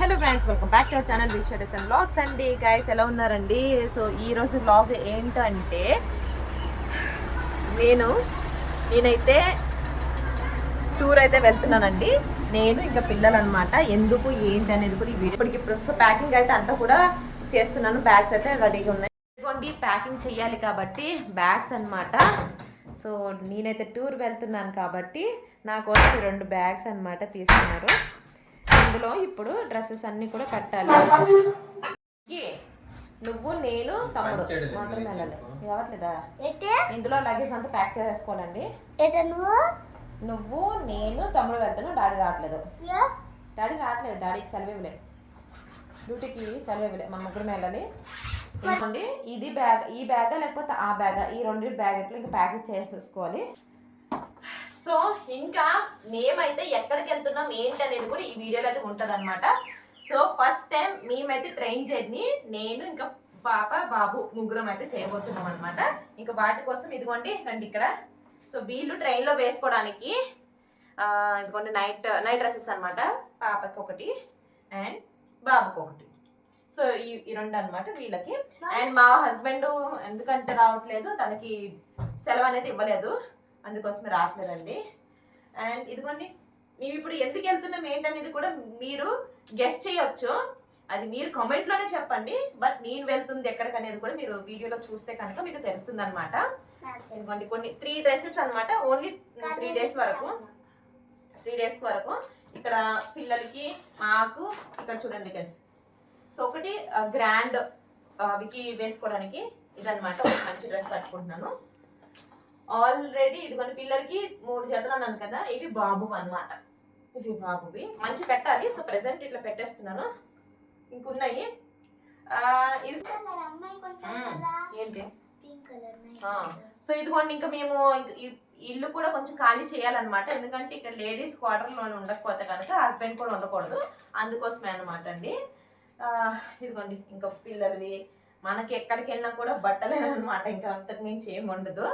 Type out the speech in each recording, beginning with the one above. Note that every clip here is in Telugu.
Hello friends welcome back to our channel weekend blogs అండి గైస్ ఎలా ఉన్నారండి? సో ఈ రోజు బ్లాగ్ ఏంటంటే నేను నేనైతే టూర్ అయితే వెళ్తున్నానండి. నేను ఇంకా పిల్లలు అనమాట ఎందుకు ఏంటి అనేది కూడా ఇప్పటికి సో ప్యాకింగ్ అయితే అంతా కూడా చేస్తున్నాను. బ్యాగ్స్ అయితే రెడీగా ఉన్నాయి. ఇదిగోండి ప్యాకింగ్ చేయాలి కాబట్టి బ్యాగ్స్ అన్నమాట. సో నేనైతే టూర్ వెళ్తున్నాను కాబట్టి నా కోసం రెండు బ్యాగ్స్ అన్నమాట తీసుకున్నారు. ఇందులో ఇప్పుడు డ్రెస్సెస్ అన్ని కూడా పెట్టాలి ఏ, నువ్వు నేను తమ్ముడు మాత్రం వెళ్ళాలి. కావట్లేదా ఇందులో లగేజ్ అంతా ప్యాక్ చేసేసుకోవాలండి ఎట నువ్వు? నువ్వు నేను తమ్ముడు వెళ్తాను డాడీ రావట్లేదు. యా. డాడీ రావట్లేదు. డాడీకి సెలవు ఇవ్వలే. డ్యూటీకి సెలవు ఇవ్వలే. మన ముగ్గురం వెళ్ళాలి. ఇదిగోండి ఇది బ్యాగ్ ఈ బ్యాగా లేకపోతే ఆ బ్యాగా ఈ రెండు బ్యాగ్ ఎట్లా ఇంకా ప్యాకేజ్ చేసేసుకోవాలి? సో ఇంకా మేమైతే ఎక్కడికి వెళ్తున్నాం ఏంటి అనేది కూడా ఈ వీడియోలో అయితే ఉంటుంది అనమాట సో ఫస్ట్ టైం మేమైతే ట్రైన్ జర్నీ నేను ఇంకా పాప బాబు ముగ్గురం అయితే చేయబోతున్నాం అనమాట ఇంకా వాటి కోసం ఇదిగోండి రండి ఇక్కడ. సో వీళ్ళు ట్రైన్లో వేసుకోవడానికి ఇదిగోండి నైట్ నైట్ డ్రెస్సెస్ అనమాట పాపకి ఒకటి అండ్ బాబుకి ఒకటి. సో ఈ ఈ రెండు అనమాట వీళ్ళకి. అండ్ మా హస్బెండ్ ఎందుకంటే రావట్లేదు తనకి సెలవు అనేది ఇవ్వలేదు. అందుకోసమే రావట్లేదండి. అండ్ ఇదిగోండి మేము ఇప్పుడు ఎందుకు వెళ్తున్నాం ఏంటనేది కూడా మీరు గెస్ట్ చేయొచ్చు. అది మీరు కామెంట్లోనే చెప్పండి బట్ నేను వెళ్తుంది ఎక్కడికి అనేది కూడా మీరు వీడియోలో చూస్తే కనుక మీకు తెలుస్తుంది అనమాట ఇదిగోండి కొన్ని త్రీ డ్రెస్సెస్ అన్నమాట ఓన్లీ త్రీ డేస్ వరకు. త్రీ డేస్ వరకు. ఇక్కడ పిల్లలకి మాకు ఇక్కడ చూడండి గైస్ సో ఒకటి గ్రాండ్ వికి వేసుకోవడానికి ఇదన్నమాట ఒక మంచి డ్రెస్ కట్టుకుంటున్నాను. ఆల్రెడీ ఇదిగోండి పిల్లలకి మూడు జతలు అన్నాను కదా ఇవి బాబు అన్నమాట. ఇవి బాబువి. మంచి పెట్టాలి. సో ప్రెసెంట్ ఇట్లా పెట్టేస్తున్నాను. ఇంకున్నాయి. ఏంటి? సో ఇదిగోండి ఇంకా మేము ఇల్లు కూడా కొంచెం ఖాళీ చేయాలన్నమాట. ఎందుకంటే ఇక్కడ లేడీస్ క్వార్టర్లో ఉండకపోతే కనుక హస్బెండ్ కూడా ఉండకూడదు. అందుకోసమే అనమాట అండి. ఇదిగోండి ఇంకా పిల్లలవి మనకి ఎక్కడికి వెళ్ళినా కూడా బట్టలే అనమాట ఇంకా అంతకు మించి ఏం ఉండదు.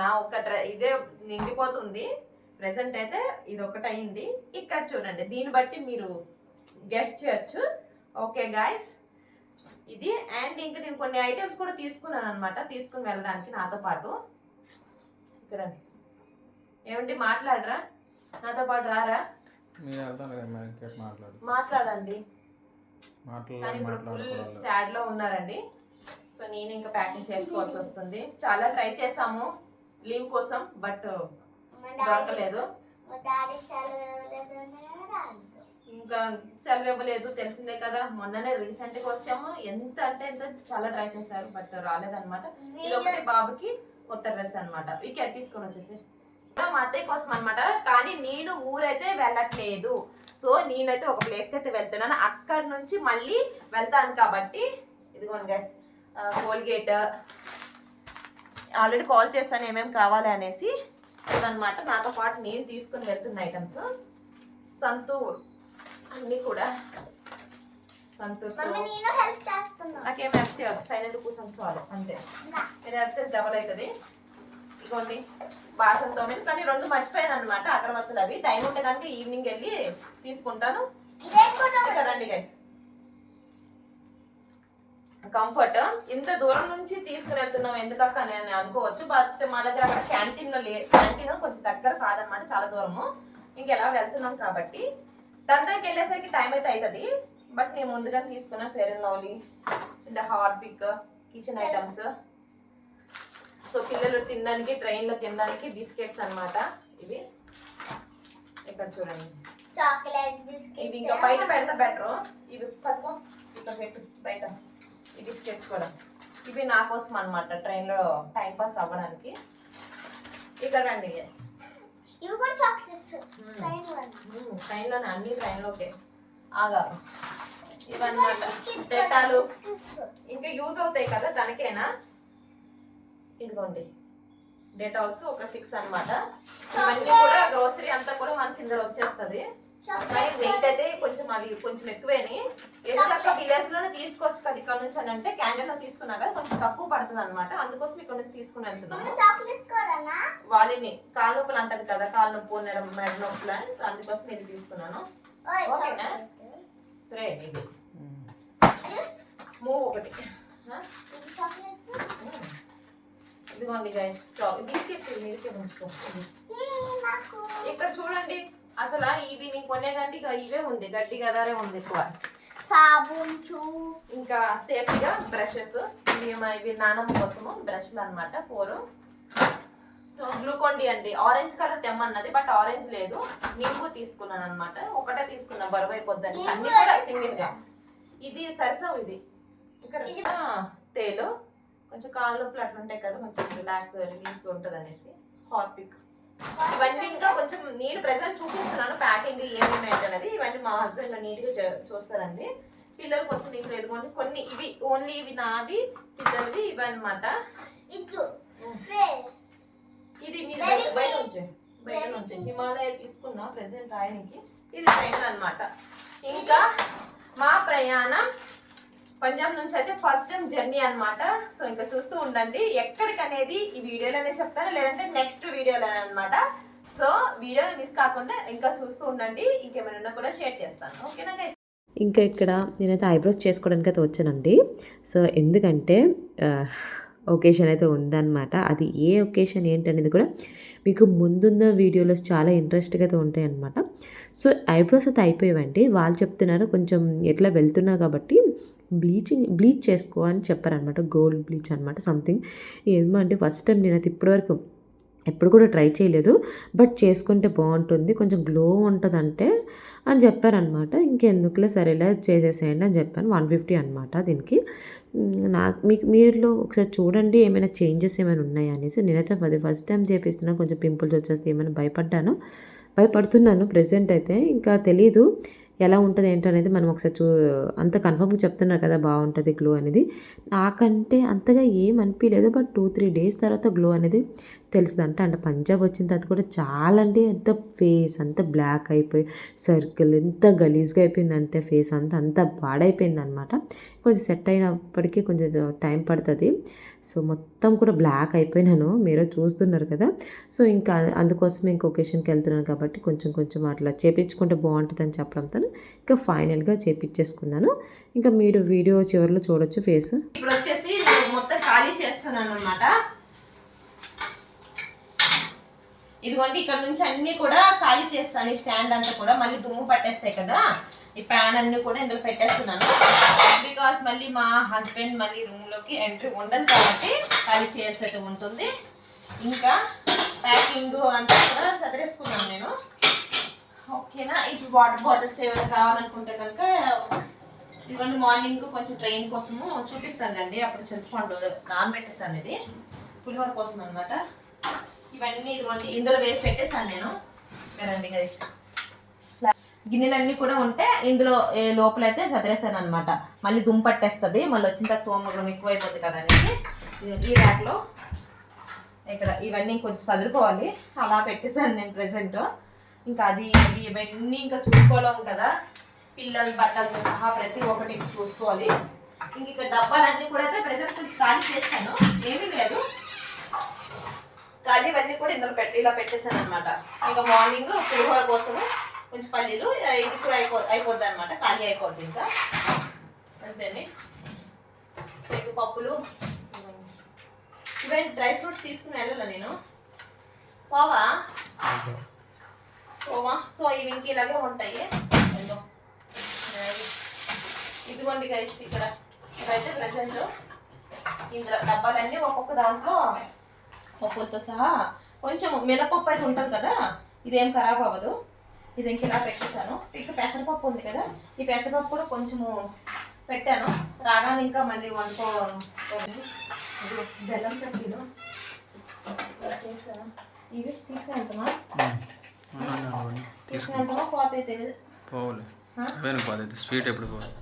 నా ఒక డ్రె ఇదే నిండిపోతుంది. ప్రెసెంట్ అయితే ఇది ఒకటి అయింది ఇక్కడ చూడండి. దీన్ని బట్టి మీరు గెస్ట్ చేయొచ్చు. ఓకే గాయస్ ఇది అండ్ ఇంకా నేను కొన్ని ఐటమ్స్ కూడా తీసుకున్నాను అనమాట తీసుకుని వెళ్ళడానికి నాతో పాటు. ఇక్కడ ఏమండి మాట్లాడరా? నాతో పాటు రారా? మాట్లాడండి. మాట్లాడాలి ఇప్పుడు ఫుల్ సాడ్లో ఉన్నారండి. సో నేను ఇంకా ప్యాకింగ్ చేసుకోవాల్సి వస్తుంది. చాలా ట్రై చేసాము లీవ్ కోసం బట్ దొరకలేదు. ఇంకా సెలవు ఇవ్వలేదు తెలిసిందే కదా. మొన్ననే రీసెంట్గా వచ్చాము. ఎంత అంటే ఎంత చాలా ట్రై చేశారు బట్ రాలేదన్నమాట. ఇది ఒకటి బాబుకి కొత్త డ్రెస్ అనమాట వీకే తీసుకొని వచ్చేసి మా అత్తయ్య కోసం అనమాట కానీ నేను ఊరైతే వెళ్ళట్లేదు. సో నేనైతే ఒక ప్లేస్కి అయితే వెళ్తున్నాను. అక్కడ నుంచి మళ్ళీ వెళ్తాను కాబట్టి ఇదిగోండి గ్యాస్ కోల్గేట్ ఆల్రెడీ కాల్ చేస్తాను ఏమేమి కావాలి అనేసి అనమాట నాతో పాటు నేను తీసుకుని వెళ్తున్న ఐటమ్స్ సంతూర్. అన్నీ కూడా సంతూర్. నాకేం హెల్ప్ చేయదు సైలెంట్ కూర్చొని చాలు అంతే. నేను హెల్ప్ చేసి డబల్ అవుతుంది. ఇదిగోండి బాసన్ తోమిన కానీ రెండు మర్చిపోయాను అనమాట అగరబత్తులు అవి. టైం ఉంటే కనుక ఈవినింగ్ వెళ్ళి తీసుకుంటాను. ఇక్కడ రండి గైస్ కంఫర్ట్ ఇంత దూరం నుంచి తీసుకుని వెళ్తున్నాం ఎందుకక్క అని అనుకోవచ్చు. బట్ మా దగ్గర అక్కడ క్యాంటీన్లో లే క్యాంటీన్ కొంచెం దగ్గర కాదనమాట చాలా దూరము. ఇంకెలా వెళ్తున్నాం కాబట్టి దాని దగ్గరికి వెళ్ళేసరికి టైం అయితే అవుతుంది బట్ నేను ముందుగానే తీసుకున్నాను ఫెయిర్ అండ్ లవ్లీ ఇంకా హార్పిక్ కిచెన్ ఐటమ్స్ సో పిల్లలు తినడానికి ట్రైన్లో తినడానికి బిస్కెట్స్ అన్నమాట ఇవి. ఇక్కడ చూడండి. చాక్లెట్ ఇవి బిస్కెట్స్ ఇంకా బయట పెడితే బెటర్ ఇవి పట్టుకో ఇక్కడ పెట్టు బయట. బిస్కెట్స్ కూడా ఇవి నా కోసం అనమాట ట్రైన్లో టైం పాస్ అవ్వడానికి. ఇక్కడ రండి. ఇవి కూడా చాక్లెట్స్ ట్రైన్లో మ్మ్, ట్రైన్లోనే అన్ని ట్రైన్లోకే. ఆగా. ఇవన్నమాట. డెటాలు ఇంకా యూజ్ అవుతాయి కదా దానికేనా ఇదిగోండి. డెటాల్స్ ఒక సిక్స్ అన్నమాట. ఇవన్నీ కూడా గ్రోసరీ అంతా కూడా మనకి ఇందులో వచ్చేస్తుంది. కానీ వెయిట్ అయితే కొంచెం అవి కొంచెం ఎక్కువేని. ఎందుకంటే విలేజ్లోనే తీసుకోవచ్చు కదా ఇక్కడ నుంచి అని అంటే క్యాంటీన్లో తీసుకున్నా కదా కొంచెం తక్కువ పడుతుంది అనమాట అందుకోసం ఇక్కడ నుంచి తీసుకుని కూడానా? వాళ్ళని కాళ్ళ నొప్పులు అంటది కదా కాళ్ళ నొప్పి మెడ నొప్పులు అని అందుకోసం ఇది తీసుకున్నాను. ఓకేనా? స్ప్రే ఇది. మూవ్ ఒకటి. ఉమ్. ఇదిగోండి గైస్ బిస్కెట్స్ మీరుకే ఉంచుకోండి నాకు. ఇక్కడ చూడండి అసలు ఇవి నేను కొనేదంటే ఇక ఇవే ఉంది గడ్డి గదారే ఉంది ఎక్కువ. సాబున్ చూ. ఇంకా సేఫ్టీగా బ్రషెస్. ఇవి మా ఇవి నానమ్మ కోసము బ్రష్లు అన్నమాట ఫోర్. సో గ్లూకోన్ అండి. ఆరెంజ్ కలర్ తెమ్మన్నది బట్ ఆరెంజ్ లేదు. నింబు తీసుకున్నాను అనమాట ఒకటే తీసుకున్నా బరువు అయిపోద్దని అన్ని కూడా సింగిల్గా. ఇది సరసం ఇది. ఇక్కడ తేలు. కొంచెం కాళ్ళు నొప్పులు అట్లా ఉంటాయి కదా కొంచెం రిలాక్స్ రిలీఫ్ ఉంటుంది అనేసి హార్పిక్ ఇవన్నీ ఇంకా కొంచెం నేను ప్రెసెంట్ చూపిస్తున్నాను. ప్యాకింగ్ ఏమేమి ఏంటనేది ఇవన్నీ మా హస్బెండ్ నీట్గా చూస్తారండి. పిల్లల కోసం ఇంకా ఎదుగుండి కొన్ని ఇవి ఓన్లీ ఇవి నావి పిల్లలవి ఇవి అనమాట ఇది మీరు బయట. ఉంచే బయట ఉంచే. tea. హిమాలయ తీసుకున్నా ప్రెసెంట్ రాయడానికి. ఇది ట్రైన్ అన్నమాట. ఇంకా మా ప్రయాణం పంజాబ్ నుంచి అయితే ఫస్ట్ టైం జర్నీ అనమాట సో ఇంకా చూస్తూ ఉండండి. ఎక్కడికనేది ఈ వీడియోలోనే చెప్తాను. లేదంటే నెక్స్ట్ వీడియోలోనే అన్నమాట. సో వీడియో మిస్ కాకుండా ఇంకా చూస్తూ ఉండండి. ఇంకేమైనా ఉన్నా కూడా షేర్ చేస్తాను. ఓకేనా ఇంకా ఇక్కడ నేనైతే ఐబ్రోస్ చేసుకోవడానికి అయితే వచ్చానండి. సో ఎందుకంటే ఒకేషన్ అయితే ఉందన్నమాట. అది ఏ ఒకేషన్ ఏంటనేది కూడా మీకు ముందున్న వీడియోలో చాలా ఇంట్రెస్ట్గా అయితే ఉంటాయన్నమాట. సో ఐబ్రోస్ అయితే అయిపోయావండి వాళ్ళు చెప్తున్నారు కొంచెం ఎట్లా వెళ్తున్నా కాబట్టి బ్లీచింగ్ బ్లీచ్ చేసుకో అని చెప్పారనమాట గోల్డ్ బ్లీచ్ అనమాట సంథింగ్ ఏమో అంటే ఫస్ట్ టైం అది ఇప్పటివరకు ఎప్పుడు కూడా ట్రై చేయలేదు. బట్ చేసుకుంటే బాగుంటుంది. కొంచెం గ్లో ఉంటుందంటే అని చెప్పారనమాట ఇంకెందుకులే సరేలే చేసేసేయండి అని చెప్పాను. వన్ ఫిఫ్టీ అనమాట దీనికి. నాకు మీకు మీరులో ఒకసారి చూడండి ఏమైనా చేంజెస్ ఏమైనా ఉన్నాయా అనేసి. నేనైతే అది ఫస్ట్ టైం చేపిస్తున్నా. కొంచెం పింపుల్స్ వచ్చేస్తే ఏమైనా భయపడ్డాను. భయపడుతున్నాను ప్రెసెంట్ అయితే. ఇంకా తెలీదు. ఎలా ఉంటుంది ఏంటనేది మనం ఒకసారి చూ అంత కన్ఫర్మ్గా చెప్తున్నారు కదా బాగుంటుంది గ్లో అనేది. నాకంటే అంతగా ఏం అనిపించలేదు బట్ టూ త్రీ డేస్ తర్వాత గ్లో అనేది తెలుస్తుంది. అంటే పంజాబ్ వచ్చిన తర్వాత కూడా చాలా అంటే ఎంత ఫేస్ అంత బ్లాక్ అయిపోయి సర్కిల్ ఎంత గలీజ్గా అయిపోయింది అంతే ఫేస్ అంతా అంత పాడైపోయింది అనమాట కొంచెం సెట్ అయినప్పటికీ కొంచెం టైం పడుతుంది. సో మొత్తం కూడా బ్లాక్ అయిపోయినాను. మీరు చూస్తున్నారు కదా. సో ఇంకా అందుకోసం ఇంకో ఒకేషన్కి వెళ్తున్నాను కాబట్టి కొంచెం కొంచెం అట్లా చేపించుకుంటే బాగుంటుంది అని చెప్పడంతో ఇంకా ఫైనల్గా చేపించేసుకున్నాను. ఇంకా మీరు వీడియో చివరిలో చూడొచ్చు ఫేస్ ఇప్పుడు వచ్చేసి మొత్తం ఖాళీ చేస్తున్నాను అనమాట ఇదిగోండి ఇక్కడ నుంచి అన్నీ కూడా ఖాళీ చేస్తాను. ఈ స్టాండ్ అంతా కూడా. మళ్ళీ దుమ్ము పట్టేస్తాయి కదా. ఈ ప్యాన్ అన్ని కూడా ఇందులో పెట్టేస్తున్నాను. బికాస్ మళ్ళీ మా హస్బెండ్ మళ్ళీ రూమ్లోకి ఎంట్రీ ఉండదు కాబట్టి ఖాళీ చేయాల్సి అయితే ఉంటుంది. ఇంకా ప్యాకింగ్ అంతా కూడా సదిరేసుకున్నాను నేను. ఓకేనా? ఇప్పుడు వాటర్ బాటిల్స్ ఏమైనా కావాలనుకుంటే కనుక ఇదిగోండి మార్నింగ్ కొంచెం ట్రైన్ కోసము చూపిస్తానండి అప్పుడు చింతపండు నానబెట్టేస్తాను ఇది పులిహోర కోసం అనమాట ఇవన్నీ ఇదిగోండి ఇందులో వేసి పెట్టేస్తాను నేను. రండి గైస్ గిన్నెలన్నీ కూడా ఉంటే ఇందులో ఏ లోపల అయితే చదివేసాను అనమాట మళ్ళీ దుంపట్టేస్తుంది మళ్ళీ వచ్చిన తర్వాత తోమడం ఎక్కువ అయిపోతుంది కదా అనేసి ఈ ర్యాక్లో ఇక్కడ ఇవన్నీ కొంచెం చదువుకోవాలి అలా పెట్టేశాను నేను ప్రెసెంట్. ఇంకా అది ఇవి ఇవన్నీ ఇంకా చూసుకోవడం కదా. పిల్లలు బట్టలతో సహా ప్రతి ఒక్కటి చూసుకోవాలి. ఇంక ఇక్కడ డబ్బాలన్నీ కూడా అయితే ప్రెసెంట్ కొంచెం ఖాళీ చేస్తాను ఏమీ లేదు. ఖాళీ ఇవన్నీ కూడా ఇందులో పెట్టి ఇలా పెట్టేశాను అనమాట ఇంకా మార్నింగ్ పులిహోర కోసము కొంచెం పల్లీలు ఇది కూడా అయిపో అయిపోద్ది అనమాట ఖాళీ అయిపోద్ది ఇంకా. అంతేనే. పెరుగు పప్పులు. ఇవన్నీ డ్రై ఫ్రూట్స్ తీసుకుని వెళ్ళాల నేను? పోవా? పోవా. సో ఇవి ఇంక ఇలాగే ఉంటాయి. ఇదిగోండి గైస్ ఇక్కడ. ఇవైతే ప్రజెంట్ ఇందులో డబ్బాలన్నీ ఒక్కొక్క దాంట్లో పప్పులతో సహా. కొంచెం మినపప్పు అయితే ఉంటుంది కదా ఇదేం ఖరాబ్ అవ్వదు. ఇది ఇంక ఇలా పెట్టేశాను. ఇక పెసరపప్పు ఉంది కదా ఈ పెసరపప్పు కూడా కొంచెము పెట్టాను. రాగానే ఇంకా మళ్ళీ వండుకో బెల్లం చక్కీలు చేసాను ఇవి తీసుకుని వెళ్తామా తీసుకుని వెళ్తామా పోతే తెలియదు స్వీట్ ఎప్పుడు పోవాలి?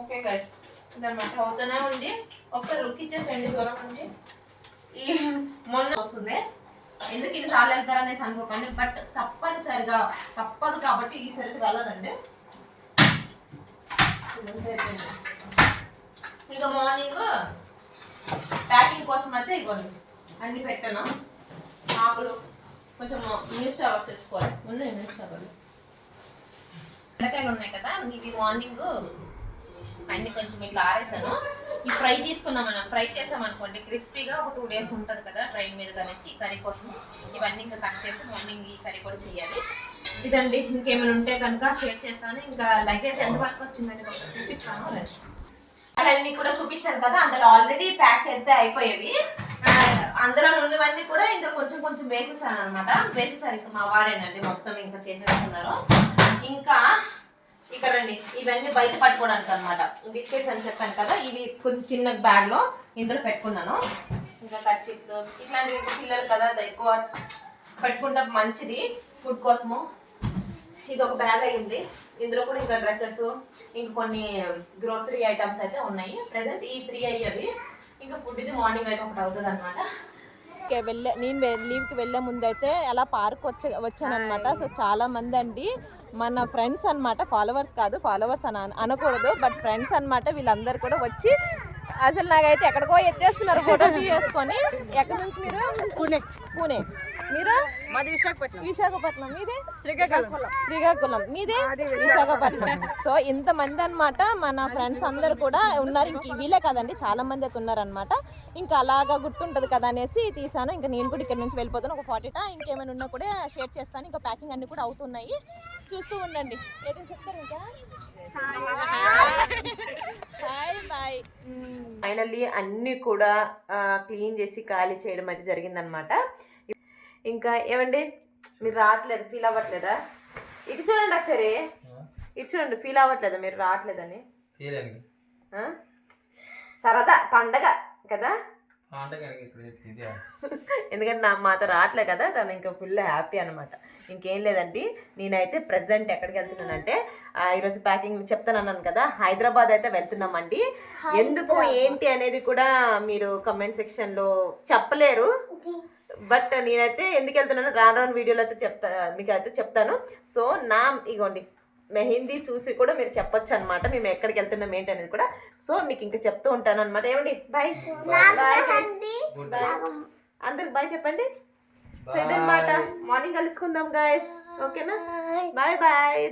ఓకే గైస్ ఇదన్నమాట. అవుతూనే ఉంది. ఒకసారి లుక్ ఇచ్చేసేయండి దూరం నుంచి. ఈ మొన్న వస్తుంది. ఎందుకు ఇన్ని సార్లు వెళ్తారనేసి అనుకోకండి బట్ తప్పనిసరిగా తప్పదు కాబట్టి ఈ సరికి వెళ్ళరండి ఇదంతా ఇంకా మార్నింగ్ ప్యాకింగ్ కోసం అయితే ఇవ్వండి. అన్ని పెట్టాను. ఆకులు కొంచెం న్యూస్ పేపర్స్ తెచ్చుకోవాలి. ఉన్నాయి న్యూస్ పేపర్లు బెండకాయలు ఉన్నాయి కదా ఇవి మార్నింగ్ అన్ని కొంచెం ఇట్లా ఆరేసాను. ఈ ఫ్రై తీసుకున్నాం మనం ఫ్రై చేసాం అనుకోండి క్రిస్పీగా ఒక టూ డేస్ ఉంటుంది కదా ట్రైన్ మీద కనేసి కర్రీ కోసం. ఇవన్నీ ఇంకా కట్ చేసి మార్నింగ్ ఈ కర్రీ కూడా చేయాలి. ఇదండి ఇంకేమైనా ఉంటే కనుక షేర్ చేస్తాను. ఇంకా లగేజ్ ఎంత వరకు వచ్చిందని కొంచెం చూపిస్తాను. అన్నీ కూడా చూపించాను కదా అందులో ఆల్రెడీ ప్యాక్ అయితే అయిపోయేవి. అందులో ఉన్నవన్నీ కూడా ఇంకా కొంచెం కొంచెం వేసేసాను అనమాట వేసేసారు ఇంకా మా వారేనండి మొత్తం ఇంకా చేసేస్తున్నారు ఇంకా ఇక్కడ రండి. ఇవన్నీ బయట పట్టుకోవడానికి అనమాట బిస్కెట్స్ అని చెప్పాను కదా ఇవి కొంచెం చిన్న బ్యాగ్లో ఇందులో పెట్టుకున్నాను. ఇంకా కట్ చిప్స్. ఇట్లాంటివి పిల్లలు కదా అది ఎక్కువ పెట్టుకుంటే మంచిది ఫుడ్ కోసము. ఇది ఒక బ్యాగ్ అయింది ఇందులో కూడా ఇంకా డ్రెస్సెస్ ఇంక కొన్ని గ్రోసరీ ఐటమ్స్ అయితే ఉన్నాయి. ప్రెసెంట్ ఈ త్రీ అయ్యేవి. ఇంకా ఫుడ్ ఇది మార్నింగ్ అయితే ఒకటి అవుతుంది అనమాట వెళ్ళే నేను లీవ్కి వెళ్ళే ముందు అయితే అలా పార్క్ వచ్చే వచ్చానమాట సో చాలా మంది అండి మన ఫ్రెండ్స్ అన్నమాట ఫాలోవర్స్ కాదు ఫాలోవర్స్ అని అన- అనకూడదు బట్ ఫ్రెండ్స్ అన్నమాట వీళ్ళందరూ కూడా వచ్చి అసలు నాకైతే ఎక్కడికో ఎత్తేస్తున్నారు ఫోటో తీసుకొని ఎక్కడి నుంచి మీరు? పూణే. పూణే. మీరు? మాది విశాఖపట్నం. విశాఖపట్నం. మీదే? శ్రీకాకుళం. శ్రీకాకుళం. మీదే? విశాఖపట్నం. సో ఇంత మంది అన్నమాట మన ఫ్రెండ్స్ అందరు కూడా ఉన్నారు. ఇంక వీళ్ళే కదండి చాలా మంది అయితే ఉన్నారనమాట ఇంకా అలాగా గుర్తుంటది కదా అనేసి తీసాను. ఇంకా నేను కూడా ఇక్కడ నుంచి వెళ్ళిపోతాను. ఒక ఫార్టీటా ఇంకేమైనా ఉన్నా కూడా షేర్ చేస్తాను. ఇంకా ప్యాకింగ్ అన్ని కూడా అవుతున్నాయి. చూస్తూ ఉండండి. ఏంటని చెప్తారు ఇంకా? హాయ్. బాయ్. ఫైనల్లీ అన్నీ కూడా క్లీన్ చేసి ఖాళీ చేయడం అయితే జరిగిందనమాట ఇంకా ఏమండి? మీరు రావట్లేదు ఫీల్ అవ్వట్లేదా? ఇటు చూడండి ఒకసారి. ఇటు చూడండి ఫీల్ అవ్వట్లేదా? మీరు రావట్లేదని? సరదా పండగ కదా? ఎందుకంటే నా మాతో రావట్లే కదా తను ఇంకా ఫుల్ హ్యాపీ అనమాట ఇంకేం లేదండి నేనైతే ప్రజెంట్ ఎక్కడికి వెళ్తున్నానంటే ఆ, ఈరోజు ప్యాకింగ్ చెప్తాను అన్నాను కదా హైదరాబాద్ అయితే వెళ్తున్నామండి. ఎందుకు ఏంటి అనేది కూడా మీరు కమెంట్ సెక్షన్లో చెప్పలేరు. బట్ నేనైతే ఎందుకు వెళ్తున్నానో రాను రాను వీడియోలో అయితే చెప్తా మీకు అయితే చెప్తాను. సో నా ఇగోండి మెహందీ చూసి కూడా మీరు చెప్పొచ్చు అనమాట మేము ఎక్కడికి వెళ్తున్నాం ఏంటి అనేది కూడా. సో మీకు ఇంకా చెప్తూ ఉంటాను అనమాట ఏమండి? బాయ్ బాయ్ అందరికి బాయ్ చెప్పండి. సో ఇదన్నమాట మార్నింగ్ కలుసుకుందాం గాయస్ ఓకేనా బాయ్ బాయ్